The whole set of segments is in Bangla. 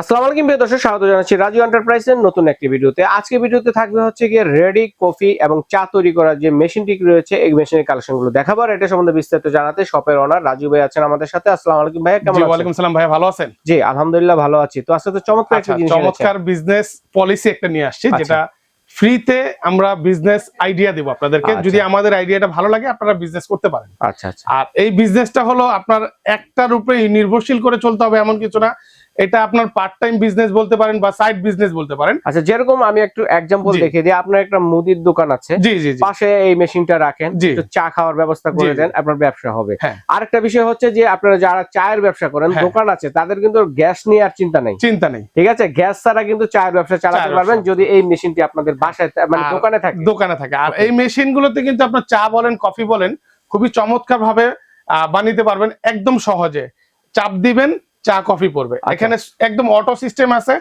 আসসালামু আলাইকুম প্রিয় দর্শক স্বাগত জানাচ্ছি রাজু এন্টারপ্রাইজের নতুন একটি ভিডিওতে। আজকে ভিডিওতে থাকবে হচ্ছে গিয়ে রেডি কফি এবং চা তৈরি করার যে মেশিনটি রয়েছে এই মেশিনের কালেকশনগুলো দেখাবার এটা সম্বন্ধে বিস্তারিত জানাতে শপের ওনার রাজু ভাই আছেন আমাদের সাথে। আসসালামু আলাইকুম ভাই কেমন আছেন? ওয়ালাইকুম সালাম ভাই ভালো আছেন? জি আলহামদুলিল্লাহ ভালো আছি। তো আজকে তো চমৎকার একটা আচ্ছা, জিনিস চমৎকার বিজনেস পলিসি একটা নিয়ে আসছি আচ্ছা। যেটা ফ্রিতে আমরা বিজনেস আইডিয়া দেব আপনাদেরকে। আচ্ছা। যদি আমাদের আইডিয়াটা ভালো লাগে আপনারা বিজনেস করতে পারেন। আচ্ছা আচ্ছা। আর এই বিজনেসটা হলো আপনার একটার উপরে নির্ভরশীল করে চলতে হবে এমন কিছু না। এটা আপনার পার্ট টাইম বিজনেস বলতে পারেন বা সাইড বিজনেস বলতে পারেন। আচ্ছা যেরকম আমি একটু এক্সাম্পল দেখিয়ে দিই আপনার একটা মুদির দোকান আছে। জি জি পাশে এই মেশিনটা রাখেন। চা খাওয়ার ব্যবস্থা করে দেন আপনার ব্যবসা হবে। হ্যাঁ। আরেকটা বিষয় হচ্ছে যে আপনারা যারা চায়ের ব্যবসা করেন হ্যাঁ। দোকান আছে তাদের কিন্তু গ্যাস নিয়ে আর চিন্তা নেই। চিন্তা নেই। ঠিক আছে? গ্যাস ছাড়া কিন্তু চায়ের ব্যবসা চালাতে পারবেন যদি এই মেশিনটি আপনাদের বাসায় মানে দোকানে থাকে। দোকানে থাকে। আর এই মেশিন গুলোতে কিন্তু আপনার চা বলেন কফি বলেন খুবই চমৎকার ভাবে আহ, বানাইতে পারবেন একদম সহজে। চাপ দিবেন চা কফি পড়বে। আচ্ছা। এখানে একদম অটো সিস্টেম আছে।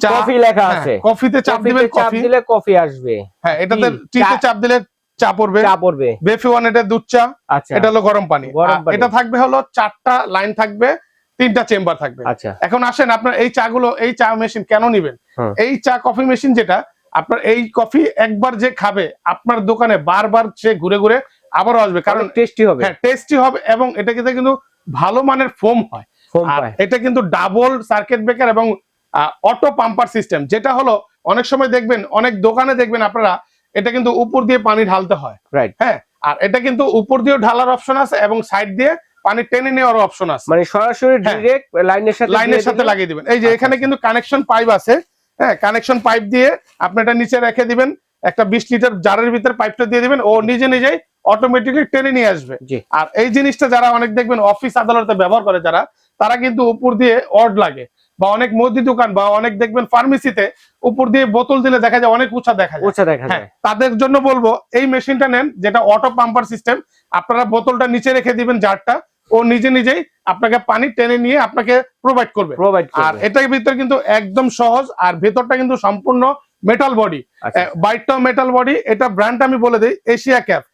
চা কফি লেখা হ্যাঁ, আছে। কফিতে চাপ দিবেন চাপ কফি। দিলে কফি আসবে। হ্যাঁ এটাতে টিতে চাপ দিলে চা পড়বে। চা পড়বে। বেফি ওয়ান এটা দুধ চা। আচ্ছা। এটা হলো গরম পানি। এটা থাকবে হলো চারটা লাইন থাকবে তিনটা চেম্বার থাকবে। আচ্ছা। এখন আসেন আপনার এই চা গুলো এই চা মেশিন কেন নিবেন? এই চা কফি মেশিন যেটা আপনার এই কফি একবার যে খাবে আপনার দোকানে বারবার সে ঘুরে ঘুরে আবারও আসবে। কারণ টেস্টি হবে। হ্যাঁ টেস্টি হবে এবং এটা কিন্তু কিন্তু ভালো মানের ফোম হয়। এটা কিন্তু ডাবল সার্কিট ব্রেকার এবং অটো পাম্পার সিস্টেম যেটা হলো অনেক সময় দেখবেন অনেক দোকানে দেখবেন আপনারা এটা কিন্তু উপর দিয়ে পানি ঢালতে হয়। রাইট হ্যাঁ আর এটা কিন্তু উপর দিয়ে ঢালার অপশন আছে এবং সাইড দিয়ে পানি টেনে নেওয়ার অপশন আছে। মানে সরাসরি ডাইরেক্ট লাইনের সাথে লাইনের সাথে লাগিয়ে দিবেন। এই যে আচ্ছা, এখানে আচ্ছা। কিন্তু কানেকশন পাইপ আছে। হ্যাঁ কানেকশন পাইপ দিয়ে আপনি এটা নিচে রেখে দিবেন। একটা বিশ লিটার জারের ভিতরে পাইপটা দিয়ে দিবেন। ও নিজে নিজেই অটোমেটিকলি টেনে নিয়ে আসবে। আর এই জিনিসটা যারা অনেক দেখবেন অফিস আদালতে ব্যবহার করে যারা তারা কিন্তু উপর দিয়ে অড লাগে বা অনেক মুদি দোকান বা অনেক দেখবেন ফার্মেসিতে উপর দিয়ে বোতল দিলে দেখা যায় অনেক উঁচা দেখা যায়। ওছা দেখা হ্যাঁ যায়। তাদের জন্য বলব এই মেশিনটা নেন যেটা অটো পাম্পার সিস্টেম আপনারা বোতলটা নিচে রেখে দিবেন জারটা ও নিজে নিজেই আপনাকে পানি টেনে নিয়ে আপনাকে প্রোভাইড করবে। প্রোভাইড আর এটার ভিতরে কিন্তু একদম সহজ আর ভেতরটা কিন্তু সম্পূর্ণ মেটাল বডি বাইটটাও মেটাল বডি এটা ব্র্যান্ড আমি বলে দিই এশিয়া ক্যাপ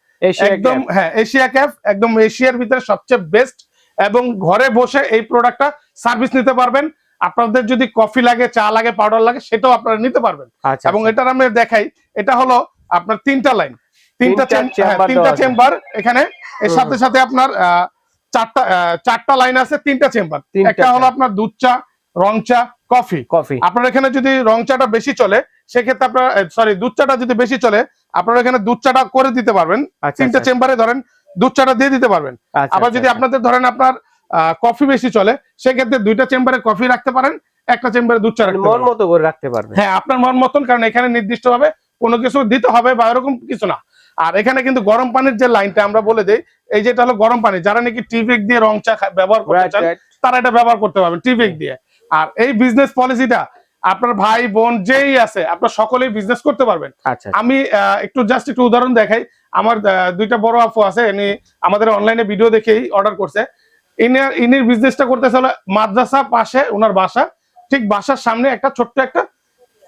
একদম হ্যাঁ এশিয়া ক্যাপ একদম এশিয়ার ভিতরে সবচেয়ে বেস্ট এবং ঘরে বসে এই প্রোডাক্টটা সার্ভিস নিতে পারবেন। আপনাদের যদি কফি লাগে চা লাগে পাউডার লাগে সেটাও আপনারা নিতে পারবেন। আচ্ছা এবং এটার আমি দেখাই এটা হলো আপনার তিনটা লাইন তিনটা তিনটা চেম- হ্যাঁ। চেম্বার এখানে। এর সাথে সাথে আপনার চারটা চারটা লাইন আছে তিনটা চেম্বার একটা হলো আপনার দুধ চা রং চা কফি কফি আপনার এখানে যদি রং চাটা বেশি চলে সেক্ষেত্রে আপনার সরি দুধ চাটা যদি বেশি চলে আপনারা এখানে দুধ চাটা করে দিতে পারবেন। আচ্ছা তিনটা আচ্ছা, চেম্বারে ধরেন দুধ চাটা দিয়ে দিতে পারবেন। আচ্ছা, আবার আচ্ছা, যদি আচ্ছা। আপনাদের ধরেন আপনার কফি বেশি চলে সেক্ষেত্রে দুইটা চেম্বারে কফি রাখতে পারেন একটা চেম্বারে দুধ চা মানে রাখতে মন মতো করে রাখতে পারবে হ্যাঁ আপনার মন মতন কারণ এখানে নির্দিষ্ট ভাবে কোনো কিছু দিতে হবে বা এরকম কিছু না। আর এখানে কিন্তু গরম পানির যে লাইনটা আমরা বলে দেই এই যেটা হলো গরম পানি যারা নাকি টিভেক দিয়ে রং চা ব্যবহার করতে চান তারা এটা ব্যবহার করতে পারবেন টিভেক দিয়ে। আর এই বিজনেস পলিসিটা আপনার ভাই বোন যেই আছে আপনার সকলেই বিজনেস করতে পারবেন। আমি আহ, একটু জাস্ট একটু উদাহরণ দেখাই। আমার দুইটা বড় আপু আছে ইনি আমাদের অনলাইনে ভিডিও দেখেই অর্ডার করছে। ইনার ইনির বিজনেসটা করতেছে হলো মাদ্রাসা পাশে ওনার বাসা ঠিক বাসার সামনে একটা ছোট্ট একটা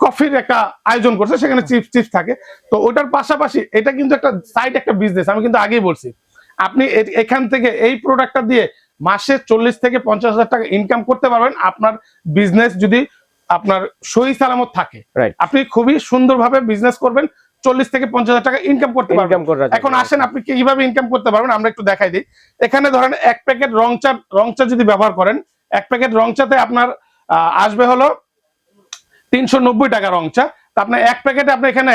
কফির একটা আয়োজন করছে সেখানে চিপস চিপস থাকে। তো ওটার পাশাপাশি এটা কিন্তু একটা সাইড একটা বিজনেস আমি কিন্তু আগেই বলছি। আপনি এখান থেকে এই প্রোডাক্টটা দিয়ে মাসে চল্লিশ থেকে পঞ্চাশ হাজার টাকা ইনকাম করতে পারবেন। আপনার বিজনেস যদি আপনার সহি সালামত থাকে আপনি খুবই সুন্দরভাবে বিজনেস করবেন। চল্লিশ থেকে পঞ্চাশ হাজার টাকা ইনকাম করতে পারবেন। এখন আসেন আপনি কীভাবে ইনকাম করতে পারবেন? আমরা একটু দেখাই দিই। এখানে ধরেন এক প্যাকেট রং চা রং চা যদি ব্যবহার করেন এক প্যাকেট রং চাতে আপনার আসবে হলো তিনশো নব্বই টাকা রং চা। আপনার এক প্যাকেটে আপনি এখানে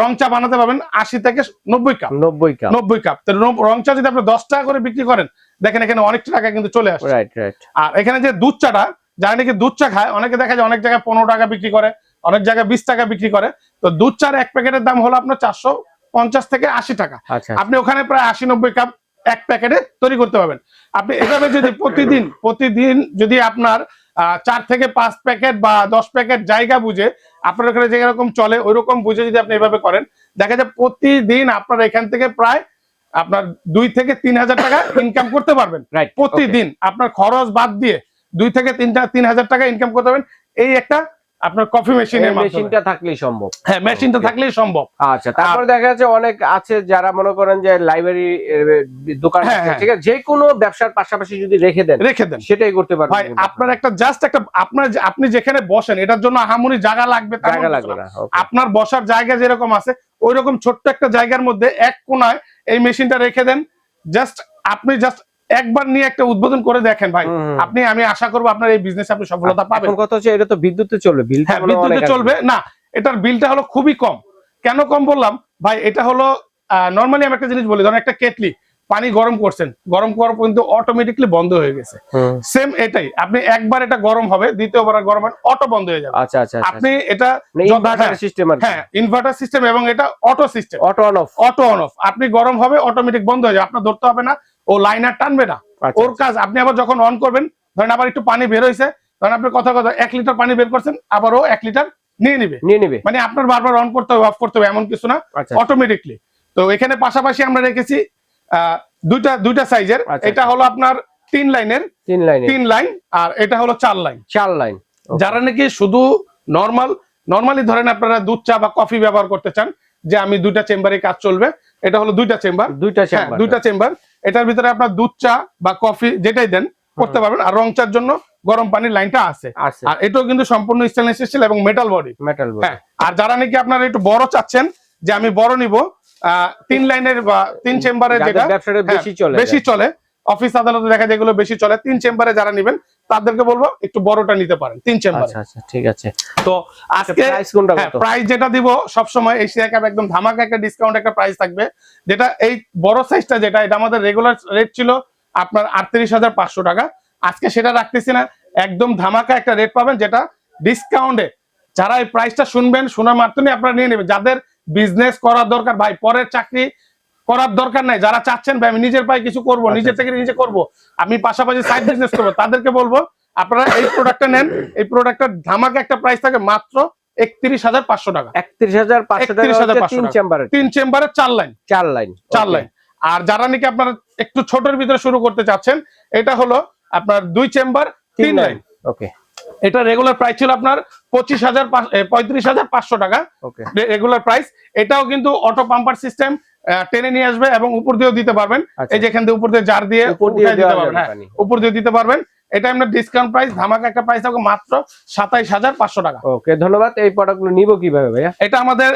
রং চা বানাতে পারবেন আশি থেকে নব্বই কাপ নব্বই কাপ নব্বই কাপ তো রং চা যদি আপনি দশ টাকা করে বিক্রি করেন দেখেন এখানে অনেক টাকা কিন্তু চলে আসে রাইট রাইট আর এখানে যে দুধ চাটা যারা নাকি দুধ চা খায় অনেকে দেখা যায় অনেক জায়গায় পনেরো টাকা বিক্রি করে অনেক জায়গায় বিশ টাকা বিক্রি করে। তো দুধ চার এক প্যাকেটের দাম হলো আপনার চারশো পঞ্চাশ থেকে আশি টাকা। আচ্ছা আপনি ওখানে প্রায় আশি নব্বই কাপ এক প্যাকেটে তৈরি করতে পারবেন। আপনি এভাবে যদি প্রতিদিন প্রতিদিন যদি আপনার চার থেকে পাঁচ প্যাকেট বা দশ প্যাকেট জায়গা বুঝে আপনার ওখানে যেরকম চলে ওই রকম বুঝে যদি আপনি এভাবে করেন দেখা যায় প্রতিদিন আপনার এখান থেকে প্রায় আপনার দুই থেকে তিন হাজার টাকা ইনকাম করতে পারবেন। প্রতিদিন আপনার খরচ বাদ দিয়ে দুই থেকে তিনটা তিন হাজার টাকা ইনকাম করতে পারবেন। এই একটা আপনার কফি মেশিনের মেশিনটা থাকলেই সম্ভব। হ্যাঁ মেশিনটা থাকলেই সম্ভব। আচ্ছা তারপর দেখা যাচ্ছে অনেক আছে যারা মনে করেন যে লাইব্রেরি দোকান হ্যাঁ, হ্যাঁ। ঠিক আছে? যে কোনো ব্যবসার পাশাপাশি যদি রেখে দেন রেখে দেন। সেটাই করতে পারবেন ভাই আপনার একটা জাস্ট একটা আপনার আপনি যেখানে বসেন এটার জন্য আহামরি জায়গা লাগবে জায়গা লাগবে না। না আপনার বসার জায়গা যেরকম আছে ওই রকম ছোট্ট একটা জায়গার মধ্যে এক কোনায় এই মেশিনটা রেখে দেন। জাস্ট আপনি জাস্ট একবার নিয়ে একটা উদ্বোধন করে দেখেন ভাই। আপনি আমি আশা করব আপনার এই বিজনেস আপনি সফলতা পাবেন। কথা হচ্ছে এটা তো বিদ্যুতে চলবে বিল হ্যাঁ বিদ্যুতে চলবে। না এটার বিলটা হলো খুবই কম। কেন কম বললাম? ভাই এটা হলো নর্মালি আমি একটা জিনিস বলি ধরেন একটা কেটলি পানি গরম করছেন গরম করার পর্যন্ত অটোমেটিকলি বন্ধ হয়ে গেছে। সেম এটাই আপনি একবার এটা গরম হবে দ্বিতীয়বার গরম অটো বন্ধ হয়ে যাবে। আচ্ছা আচ্ছা আপনি এটা ইনভার্টার সিস্টেম আর হ্যাঁ ইনভার্টার সিস্টেম এবং এটা auto system auto on off auto on off আপনি গরম হবে অটোমেটিক বন্ধ হয়ে যাবে। আপনার ধরতে হবে না ও লাইনার টানবে না। আচ্ছা, ওর কাজ আপনি আবার যখন অন করবেন ধরেন আবার একটু পানি বের হয়েছে ধরেন আপনি কথা কথা এক লিটার পানি বের করছেন আবার ও এক লিটার নিয়ে নিবে। নিয়ে নিবে। মানে আপনার বারবার অন করতে হবে অফ করতে হবে এমন কিছু না আচ্ছা। অটোমেটিকলি তো এখানে পাশাপাশি আমরা রেখেছি দুইটা দুইটা সাইজের আচ্ছা, এটা হলো আপনার তিন লাইনের তিন লাইনে তিন লাইন আর এটা হলো চার লাইন চার লাইন যারা নাকি শুধু নর্মাল নর্মালি ধরেন আপনারা দুধ চা বা কফি ব্যবহার করতে চান যে আমি দুইটা চেম্বারে কাজ চলবে এটা হলো দুইটা চেম্বার দুইটা হ্যাঁ চেম্বার দুইটা চেম্বার এটার ভিতরে আপনার দুধ চা বা কফি যেটাই দেন করতে পারবেন। আর রং চার জন্য গরম পানির লাইনটা আছে। আর এটাও কিন্তু সম্পূর্ণ স্টেনলেস স্টিল এবং মেটাল বডি মেটাল হ্যাঁ আর যারা নাকি আপনারা একটু বড় চাচ্ছেন যে আমি বড় নিব তিন লাইনের বা তিন চেম্বারের যেটা হ্যাঁ, বেশি চলে বেশি চলে। অফিস আদালতে দেখা যায় এগুলো বেশি চলে। তিন চেম্বারে যারা নেবেন তাদেরকে বলব একটু বড়টা নিতে পারেন তিন চেম্বারে। আচ্ছা আচ্ছা ঠিক আছে। তো আজকে প্রাইস কোনটা হ্যাঁ কত প্রাইস যেটা দিব সবসময় এশিয়া কাপ একদম ধামাকা একটা ডিসকাউন্ট একটা প্রাইস থাকবে যেটা এই বড় সাইজটা যেটা এটা আমাদের রেগুলার রেট ছিল আপনার আটত্রিশ হাজার পাঁচশো টাকা। আজকে সেটা রাখতেছি না একদম ধামাকা একটা রেট পাবেন যেটা ডিসকাউন্টে যারা এই প্রাইসটা শুনবেন শোনার মাধ্যমে আপনারা নিয়ে নেবেন। যাদের বিজনেস করার দরকার ভাই পরের চাকরি করার দরকার নাই। যারা চাচ্ছেন ভাই আমি নিজের পায়ে কিছু করব আচ্ছা, নিজের থেকে নিজে করব। আমি পাশাপাশি সাইড বিজনেস করব। তাদেরকে বলব আপনারা এই প্রোডাক্টটা নেন। এই প্রোডাক্টটার ধামাকা একটা প্রাইস থাকে মাত্র একত্রিশ হাজার পাঁচশো টাকা। একত্রিশ হাজার পাঁচশো টাকা তিন টাকা। তিন চেম্বারে চার লাইন চার লাইন চার লাইন আর যারা নাকি আপনারা একটু ছোটের ভিতরে শুরু করতে চাচ্ছেন এটা হলো আপনার দুই চেম্বার তিন লাইন ওকে এটা রেগুলার প্রাইস ছিল আপনার পঁচিশ হাজার পঁয়ত্রিশ হাজার পাঁচশো টাকা। ওকে রেগুলার প্রাইস এটাও কিন্তু অটো পাম্পার সিস্টেম টেনে নিয়ে আসবে এবং উপর দিয়েও দিতে পারবেন। আচ্ছা। এই যে এখান দিয়ে উপর দিয়ে জার দিয়ে উপর দিয়ে দিতে পারবেন। হ্যাঁ উপর দিয়ে দিতে পারবেন। এটা আপনার ডিসকাউন্ট প্রাইস ধামাকা একটা প্রাইস থাকবে মাত্র সাতাইশ হাজার পাঁচশো টাকা। ওকে ধন্যবাদ। এই প্রোডাক্টগুলো নিব কীভাবে ভাইয়া? এটা আমাদের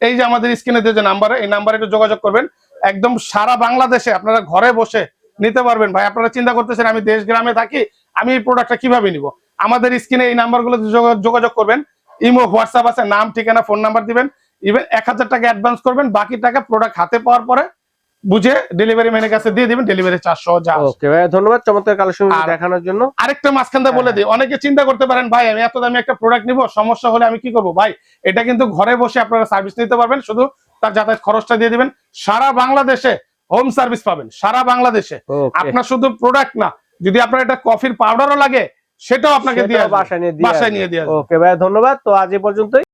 এই যে আমাদের স্ক্রিনে যে নাম্বার এই নাম্বারে একটু যোগাযোগ করবেন। একদম সারা বাংলাদেশে আপনারা ঘরে বসে নিতে পারবেন ভাই। আপনারা চিন্তা করতেছেন আমি দেশ গ্রামে থাকি আমি এই প্রোডাক্টটা কীভাবে নিব? আমাদের স্ক্রিনে এই নাম্বারগুলো যোগাযোগ করবেন। ইমো হোয়াটসঅ্যাপ আছে নাম ঠিকানা ফোন নাম্বার দিবেন। ইভেন এক হাজার টাকা অ্যাডভান্স করবেন বাকি টাকা প্রোডাক্ট হাতে পাওয়ার পরে বুঝে ডেলিভারি ম্যানের কাছে দিয়ে দিবেন ডেলিভারি চারশো যা ওকে ভাইয়া ধন্যবাদ চমৎকার কালেকশন দেখানোর জন্য। আরেকটা মাঝখান দিয়ে বলে হ্যাঁ, দিই অনেকে চিন্তা করতে পারেন ভাই আমি এত দামি একটা প্রোডাক্ট নিব সমস্যা হলে আমি কি করব? ভাই এটা কিন্তু ঘরে বসে আপনারা সার্ভিস নিতে পারবেন শুধু তার যাতায়াত খরচটা দিয়ে দিবেন। সারা বাংলাদেশে হোম সার্ভিস পাবেন সারা বাংলাদেশে। আপনার শুধু প্রোডাক্ট না যদি আপনার একটা কফির পাউডারও লাগে সেটাও আপনাকে দিয়ে। বাসায় নিয়ে দিয়ে। ওকে ভাই ধন্যবাদ। তো আজ এ পর্যন্তই।